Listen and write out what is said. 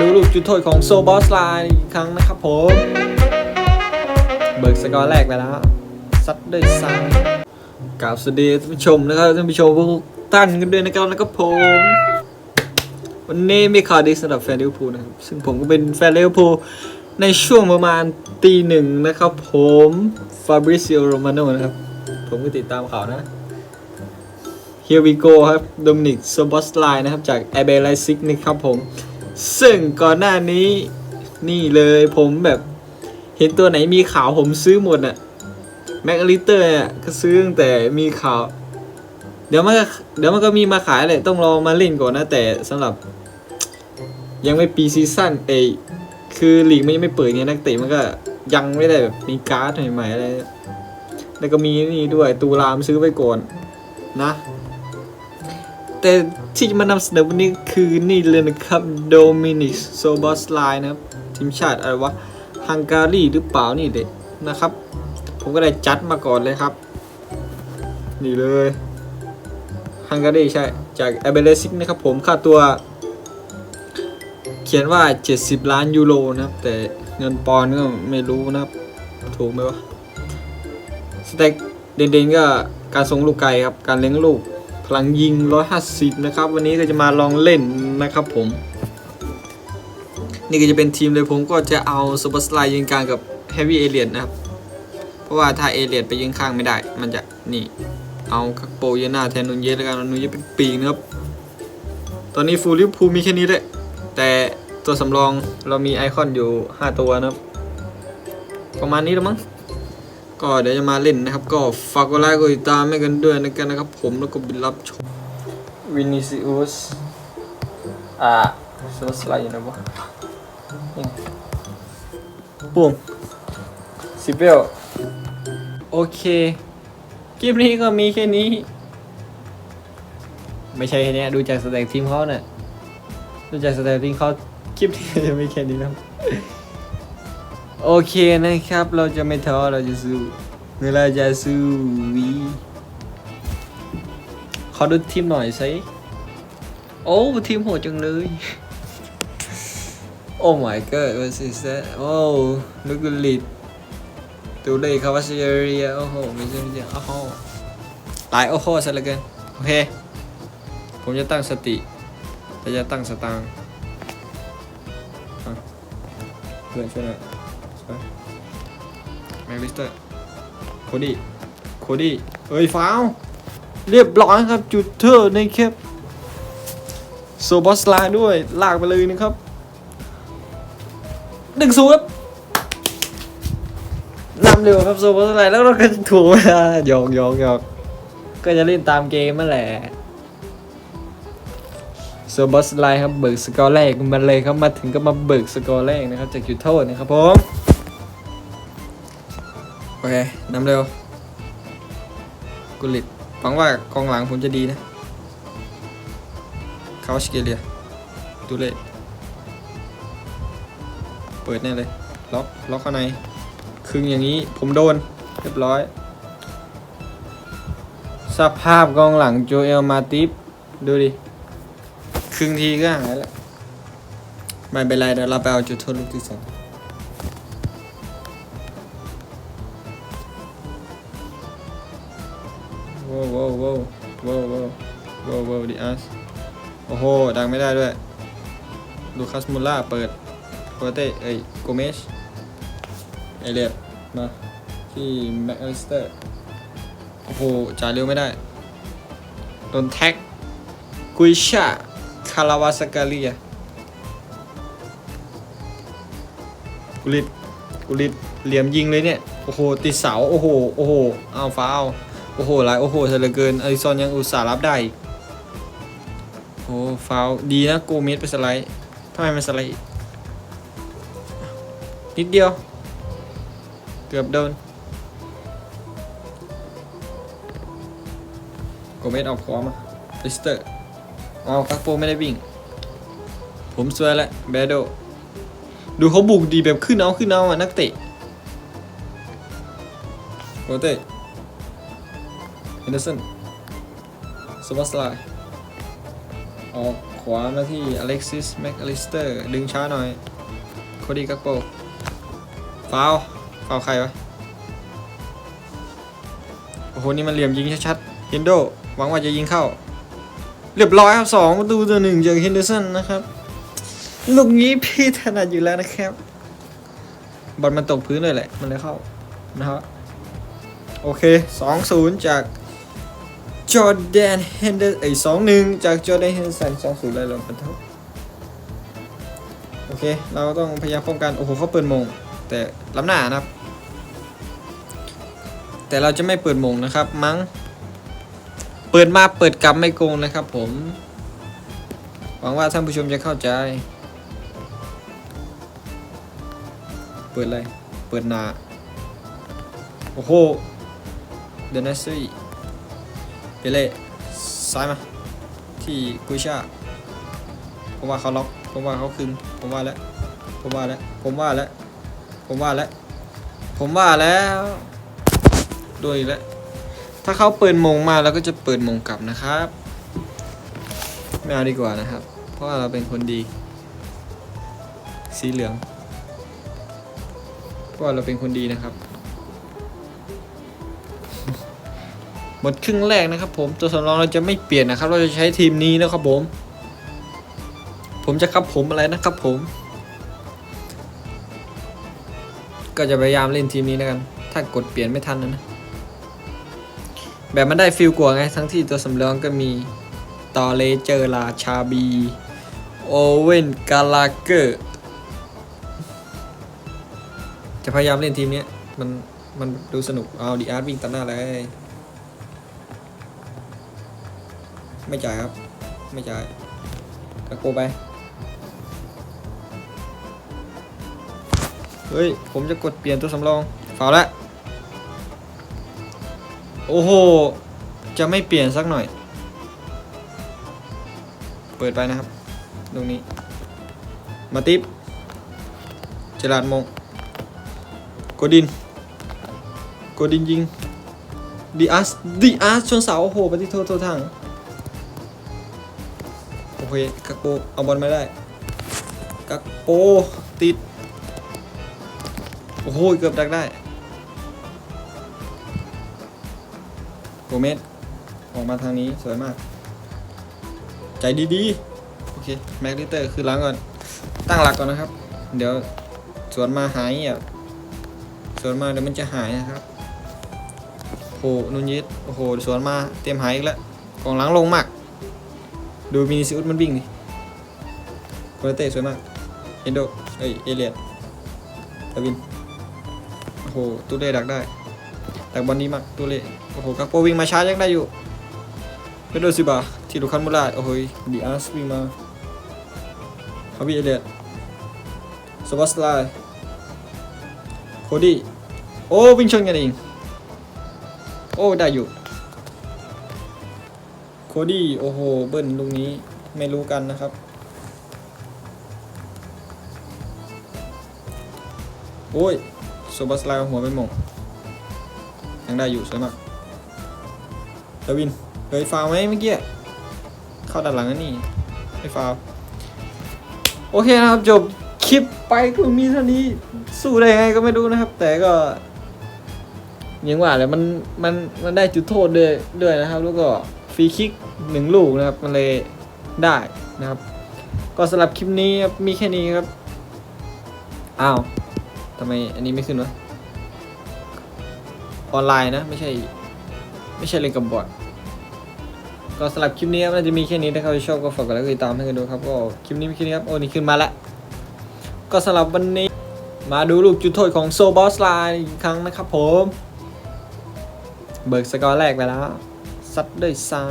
ดูลูกจุดโทษของโซบอสไลน์อีกครั้งนะครับผม เบิกสกอร์แรกไปแล้วซัดด้วยซ้ายกราบสวัสดีท่านผู้ชมนะครับท่านผู้ชมทุกท่านกันด้วยนะครับนะครับผม วันนี้มีข่าวดีสำหรับแฟนลิเวอร์พูลนะครับ ซึ่งผมก็เป็นแฟนลิเวอร์พูลในช่วงประมาณตีหนึ่งนะครับผมฟาบริซิโอโรมาโนนะครับ ผมก็ติดตามข่าวนะ Here we go ครับโดมินิกโซบอสไลน์นะครับ จากแอเบลไลซิกนะครับผม ซึ่งก่อนหน้านี้นี่เลยผมแบบเห็นตัวไหนมีขาวผมซื้อหมดอะแม็กลิเตอร์อะก็ซื้อตั้งแต่มีขาว เดี๋ยวมันก็เดี๋ยวมันก็มีมาขายแหละต้องรอมาเล่นก่อนนะแต่สำหรับ ยังไม่ปีซีซั่นเอคือลีกมันยังไม่เปิดเนี่ยนักเตะมันก็ยังไม่ได้แบบมีการ์ดใหม่ๆอะไรแล้วก็มีนี่ด้วยตูรามซื้อไปก่อนนะ แต่ที่จะมานำเสนอวันนี้คือนี่เลยนะครับโดมินิกโซบอสไลน์นะครับทีมชาติอะไรวะฮังการีหรือเปล่านี่เด็กนะครับ ผมก็ได้จัดมาก่อนเลยครับ นี่เลยฮังการีใช่ จากแอเบเลซิกนะครับผมค่าตัว เขียนว่า 70 ล้านยูโรนะครับ แต่เงินปอนก็ไม่รู้นะครับ ถูกไหมวะสเต็กเด่นๆก็การส่งลูกไกลครับ การเลี้ยงลูก พลังยิง 150 นะครับ วันนี้ก็จะมาลองเล่นนะครับผม นี่ก็จะเป็นทีมเลยผมก็จะเอาซูเปอร์สไลด์ยิงกลางกับเฮฟวี่เอเลียนนะครับ เพราะว่าถ้าเอเลียนไปยิงข้างไม่ได้ มันจะนี่ เอาคักโปเยน่าแทนนุนเยสแล้วกันนุนเยสเป็นปีกนะครับ ตอนนี้ฟูลิฟพูมีแค่นี้แหละ แต่ตัวสำรองเรามีไอคอนอยู่ 5 ตัวนะครับ ประมาณนี้แล้วมั้ง ก็เดี๋ยวจะมาเล่นนะครับ ก็ฝากกดไลค์กดติดตามให้กันด้วยนะกันนะครับ ผมแล้วก็บินรับชมวินิซิอุสอ่าโซสไลด์อยู่นะวะนี่ปุ่มสิเบลโอเคคลิปนี้ก็มีแค่นี้ ไม่ใช่แค่นี้ดูจากสแต็กทีมเขาเนี่ยดูจากสแต็กทีมเขาคลิปนี้จะม่แค่นี้นะ โอเคนะครับ เราจะไม่ท้อเราจะสู้เราจะสู้วีขอดูทีมหน่อยสิโอ้ทีมโหดจังเลยโอ้ my god what is that โอ้ลูกลิดตูเลยคาวาซิเรียโอ้โหไม่ใช่ไม่ใช่โอ้โหตายโอ้โหซะเหลือเกินโอเคผมจะตั้งสติแต่จะตั้งสตางค์อะเพื่อนช่วยหน่อย แม็กลิสเตอร์โคดี้โคดี้เอ้ยฟาวเรียบร้อยครับจุดเทอร์ในแคปโซบอสลาด้วยลากไปเลยนะครับหนึ่งศูนย์ครับนำเร็วครับโซบอสลาแล้วเราก็จะถูกเวลาหยอกหยอกหยอกก็จะเล่นตามเกมนั่นแหละโซบอสไลน์ครับเบิกสกอร์แรกมาเลยครับมาถึงก็มาเบิกสกอร์แรกนะครับจากจุดโทษนะครับผม โอเคนำเร็ว กุลิตหวังว่ากองหลังผมจะดีนะคาวชเกเลียดูเลยเปิดแน่เลย ล็อกล็อกข้างในคึงอย่างนี้ผมโดน เรียบร้อย สภาพกองหลังโจเอลมาติฟดูดิ ครึ่งทีก็หายแล้วไม่เป็นไรเดี๋ยวเราไปเอาจุดโทษลูกที่สอง ว้าวว้าวว้าวว้าวว้าวว้าวว้าวดิอัสโอ้โห ดังไม่ได้ด้วยลูคัสมูล่าเปิดโคเต้เอ้ยโกเมชเอเลียดมาที่แม็กอลิสเตอร์โอ้โหจ่ายเร็วไม่ได้โดนแท็กกุยชาคาราวาสกาเลียกุลิตกุลิตเหลี่ยมยิงเลยเนี่ย โอ้โห ติดเสา โอ้โห โอ้โห เอ้าวฟาว โอ้โหหลายโอ้โหเสียเหลือเกินอริซอนยังอุตส่าห์รับได้อีกโอ้ฟาวดีนะโกเมสไปสไลด์ทำไมมันสไลด์นิดเดียว เกือบโดนโกเมสเอาขวามาลิสเตอร์เอากักโปไม่ได้วิ่ง ผมสวยแล้วแบโดดูเขาบุกดีแบบขึ้นเอาขึ้นเอาอะนักเตะโคเต้ เฮนเดอร์สันสวัสไลออกขวามาที่อเล็กซิสแม็กอลิสเตอร์ดึงช้าหน่อยโคดีกักโปฟาวฟาวใครวะ โอ้โห นี่มันเหลี่ยมยิงชัดๆเฮนโดหวังว่าจะยิงเข้า เรียบร้อยครับสองประตูต่อหนึ่งจากเฮนเดอร์สันนะครับ ลูกนี้พี่ถนัดอยู่แล้วนะครับบอลมันตกพื้นเลยแหละ มันเลยเข้านะครับโอเค 2-0 จาก จอร์แดนเฮนเดอร์ไอ้สองหนึ่งจากจอร์แดนเฮนเดอร์สันสองศูนย์เลยลงเป็นเท่าโอเค เราต้องพยายามป้องกัน โอ้โหเขาเปิดมง แต่ล้ำหน้านะครับ แต่เราจะไม่เปิดมงนะครับ มั้ง เปิดมาเปิดกลับไม่โกงนะครับผม หวังว่าท่านผู้ชมจะเข้าใจ เปิดอะไร เปิดหนา โอ้โหเดนเนสซี่ เล่ซ้ายมา ที่กุยชาผมว่าเขาล็อก ผมว่าเขาคืนผมว่าแล้ว ผมว่าแล้ว ผมว่าแล้ว ผมว่าแล้ว ผมว่าแล้วด้วยแล้ว ถ้าเขาเปิดมงมาเราก็จะเปิดมงกลับนะครับ ไม่เอาดีกว่านะครับ เพราะว่าเราเป็นคนดี สีเหลือง เพราะว่าเราเป็นคนดีนะครับ หมดครึ่งแรกนะครับ ผมตัวสำรองเราจะไม่เปลี่ยนนะครับ เราจะใช้ทีมนี้นะครับผม ผมจะครับผมอะไรนะครับผม ก็จะพยายามเล่นทีมนี้แล้วกันถ้ากดเปลี่ยนไม่ทันนะแบบมันได้ฟิลกว่าไง ทั้งที่ตัวสำรองก็มีตอเลเจอร์ลาชาบี โอเวนกาลาเกอร์จะพยายามเล่นทีมนี้มันมันดูสนุก เอาดีอาร์ตวิ่งตัดหน้าเลย ไม่จ่ายครับ ไม่จ่ายกระโกไป เฮ้ย ผมจะกดเปลี่ยนตัวสำรองฝาแล้วโอ้โห จะไม่เปลี่ยนสักหน่อย เปิดไปนะครับ ตรงนี้ มาติปเจลาดมงโกดินโกดินยิงดีอาร์สดีอาร์สชนเสาโอ้โหปฏิโทษโทษทาง เคกักโปเอาบอลไม่ได้กักโปติด โอ้โหเกือบดักได้โกเมสออกมาทางนี้สวยมาก ใจดีๆ โอเค แม็กลิเตอร์คือล้างก่อน ตั้งหลักก่อนนะครับ เดี๋ยวสวนมาหายอะสวนมาเดี๋ยวมันจะหายนะครับโอ้โหนุนยิดโอ้โหสวนมาเตรียมหายอีกแล้วกองหลังลงมาก ดูมินิซิอุสมันวิ่งดิโคเรเต้สวยมาก เอนโดเอ้ยเอเลียนตาวิน โอ้โหตูเล่ดักได้ดักบอลนี้มากตูเล่โอ้โหกักโปวิ่งมาช้ายังได้อยู่เปโดซิบาที่ลูคันมูลาโอ้โหดีอาร์สวิ่งมาฮาวิเอเลียนสวัสไลโคดี้โอ้วิ่งชนกันเองโอ้ได้อยู่ คดี้ โอ้โห เบิ้ลลูกนี้ไม่รู้กันนะครับ โอ้ยโซบัสไลหัวไปหมงยังได้อยู่สวยมากดาวินเฮ้ยฟาวไหมเมื่อกี้ เข้าด้านหลังนั่นนี่ไม่ฟาว โอเคนะครับ จบคลิปไปก็มีเท่านี้ สู้ได้ไงก็ไม่รู้นะครับ แต่ก็ยังว่าเลยมันมันมันได้จุดโทษด้วยด้วยนะครับ แล้วก็ ฟรีคิกหนึ่งลูกนะครับมันเลยได้นะครับ ก็สำหรับคลิปนี้ครับมีแค่นี้ครับอ้าวทำไมอันนี้ไม่ขึ้นวะออนไลน์นะไม่ใช่ ไม่ใช่เล่นกับบอทก็สำหรับคลิปนี้ครับน่าจะมีแค่นี้ถ้าใครชอบก็ฝากกดไลค์กดติดตามให้กันด้วยครับก็คลิปนี้มีแค่นี้ครับโอ้นี่ขึ้นมาแล้วก็สำหรับวันนี้มาดูลูกจุดโทษของโซบอสไลน์อีกครั้งนะครับผม เบิกสกอร์แรกไปแล้ว ซัดด้วยซ้า